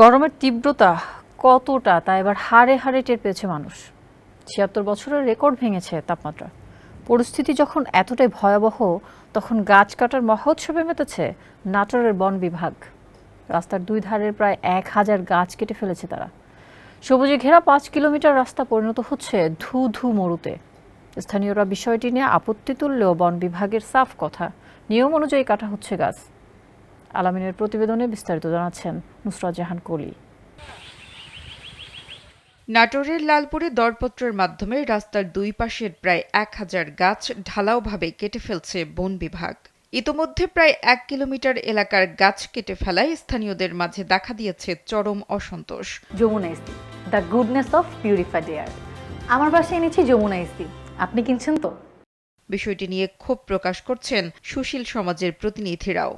গরমের তীব্রতা কতটা তা এবার হাড়ে হাড়ে টের পেয়েছে মানুষ। ছিয়াত্তর বছরের রেকর্ড ভেঙেছে তাপমাত্রা। পরিস্থিতি যখন এতটাই ভয়াবহ, তখন গাছ কাটার মহোৎসবে মেতেছে নাটোরের বন বিভাগ। রাস্তার দুই ধারের প্রায় এক হাজার গাছ কেটে ফেলেছে তারা। সবুজে ঘেরা পাঁচ কিলোমিটার রাস্তা পরিণত হচ্ছে ধু ধু মরুতে। স্থানীয়রা বিষয়টি নিয়ে আপত্তি তুললেও বন বিভাগের সাফ কথা। নিয়ম অনুযায়ী কাটা হচ্ছে গাছ। আলামিনের প্রতিবেদনে বিস্তারিত জানাচ্ছেন নুসরাত জাহান কলি। নাটোরের লালপুরে দরপত্রের মাধ্যমে রাস্তার দুই পাশের প্রায় এক হাজার গাছ ঢালাওভাবে কেটে ফেলছে বন বিভাগ। ইতোমধ্যে প্রায় এক কিলোমিটার এলাকার গাছ কেটে ফেলায় স্থানীয়দের মাঝে দেখা দিয়েছে চরম অসন্তোষ। Jamuna ইস্তি the goodness of purified air. আমার বাসায় এনেছি যমুনা ইস্তি আপনি কিনছেন তো? বিষয়টি নিয়ে ক্ষোভ প্রকাশ করছেন সুশীল সমাজের প্রতিনিধিরাও।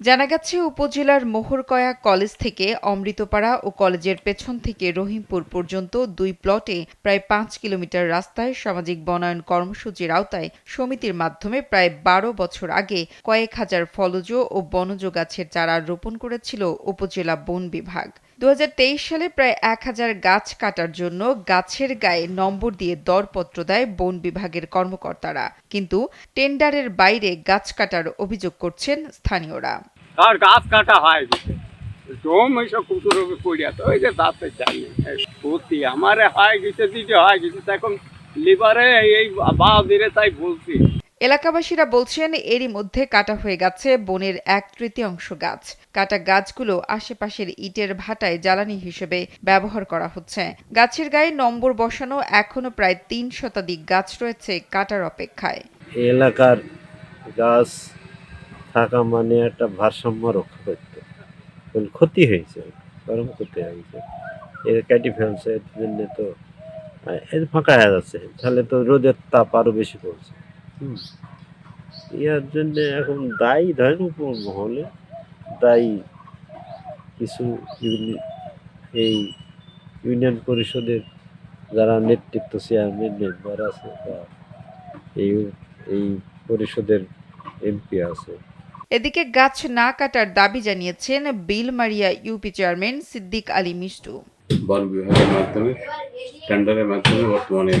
জানা গেছে উপজেলার মোহরকয়া কলেজ থেকে অমৃতপাড়া ও কলেজের পেছন থেকে রহিমপুর পর্যন্ত দুই প্লটে প্রায় পাঁচ কিলোমিটার রাস্তায় সামাজিক বনায়ন কর্মসূচির আওতায় সমিতির মাধ্যমে প্রায় বারো বছর আগে কয়েক হাজার ফলজ ও বনজ গাছের চারা রোপণ করেছিল উপজেলা বন বিভাগ। দুহাজার তেইশ সালে প্রায় এক হাজার গাছ কাটার জন্য গাছের গায়ে নম্বর দিয়ে দরপত্র দেয় বন বিভাগের কর্মকর্তারা। কিন্তু টেন্ডারের বাইরে গাছ কাটার অভিযোগ করছেন স্থানীয়রা। আর গাছ কাটা হয় জম এইসব কুকুর পড়িয়া তো ওই যে তাতে জানি। সত্যি আমারে হয় গেছে দিদি হয় গেছে এখন লিভারে এই বাও দিলে তাই বলছি। এলাকাবাসীরা বলছেন এরই মধ্যে কাটা হয়ে গেছে বনের এক তৃতীয়াংশ গাছ। কাটা গাছগুলো আশেপাশের ইটের ভাটায় জ্বালানি হিসেবে ব্যবহার করা হচ্ছে। গাছের গায়ে নম্বর বসানো এখনও প্রায় তিন শতাধিক গাছ রয়েছে কাটার অপেক্ষায়। এলাকার গাছ থাকা মানে একটা ভারসাম্য রক্ষা করতে। ক্ষতি হয়েছে গরম ক্ষতি হয়েছে। এর কেটে ফেলছে এর জন্য তো এর ফাঁকা যাচ্ছে তাহলে তো রোদের তাপ আরও বেশি পড়ছে। ইয়ার জন্য এখন দায়ী ধরেন উপর মহলে দায়ী কিছু এই ইউনিয়ন পরিষদের যারা নেতৃত্ব চেয়ারম্যান, মেম্বার আছে বা এই এই পরিষদের এমপি আছে এদিকে গাছ না কাটার দাবি জানিয়েছেন বিলমারিয়া ইউপি চেয়ারম্যান সিদ্দিক আলী মিষ্টু। বন বিভাগের মাধ্যমে, টেন্ডারের মাধ্যমে বর্তমানে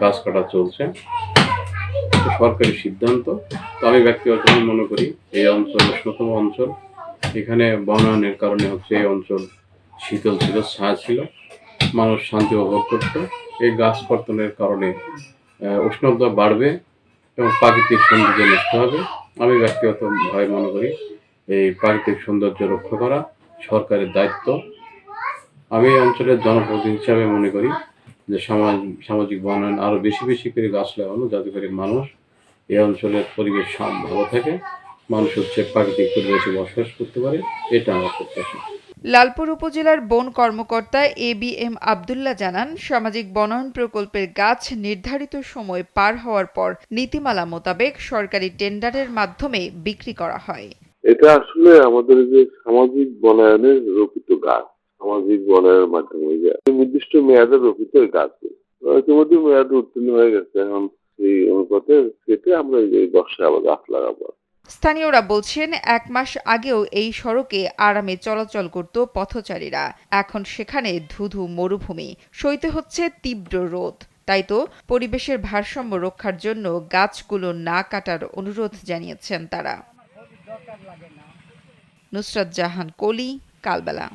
গাছ কাটা চলছে। সরকারি সিদ্ধান্ত। তো আমি ব্যক্তিগতভাবে মনে করি এই অঞ্চল উষ্ণতম অঞ্চল। এখানে বনায়নের কারণে হচ্ছে এই অঞ্চল শীতল ছিল, ছায়া ছিল। মানুষ শান্তি উপভোগ করত। এই গাছ কর্তনের কারণে উষ্ণতা বাড়বে এবং প্রাকৃতিক সৌন্দর্য নষ্ট হবে। আমি ব্যক্তিগতভাবে মনে করি এই প্রাকৃতিক সৌন্দর্য রক্ষা করা সরকারের দায়িত্ব। আমি এই অঞ্চলের জনপ্রতি হিসাবে মনে করি যে সমাজ সামাজিক বনায়ন আরও বেশি বেশি করে গাছ লাগানো, যাতে করে মানুষ এই অঞ্চলের পরিবেশ ভালো থাকে। মানুষ হচ্ছে প্রাকৃতিক পরিবেশে বসবাস করতে পারে, এটা আমার প্রত্যাশা। লালপুর উপজেলার বন কর্মকর্তা এ বি এম আবদুল্লাহ জানান, সামাজিক বনায়ন প্রকল্পের গাছ নির্ধারিত সময় পার হওয়ার পর নীতিমালা মোতাবেক সরকারি টেন্ডারের মাধ্যমে বিক্রি করা হয়। এটা আসলে আমাদের যে সামাজিক বনায়নের রোপিত গাছ, সামাজিক বনায়নের মাধ্যমে নির্দিষ্ট মেয়াদে রোপিত গাছ। ইতিমধ্যে মেয়াদ উত্তীর্ণ হয়ে গেছে, এখন সেই অনুপাতে কেটে আমরা এই বর্ষায় আবার গাছ লাগাবো। স্থানীয়রা বলছেন, এক মাস আগেও এই সড়কে আরামে চলাচল করত পথচারীরা। এখন সেখানে ধুধু মরুভূমি। সইতে হচ্ছে তীব্র রোদ। তাই তো পরিবেশের ভারসাম্য রক্ষার জন্য গাছগুলো না কাটার অনুরোধ জানিয়েছেন তারা। নুসরাত জাহান, কলি, কালবেলা।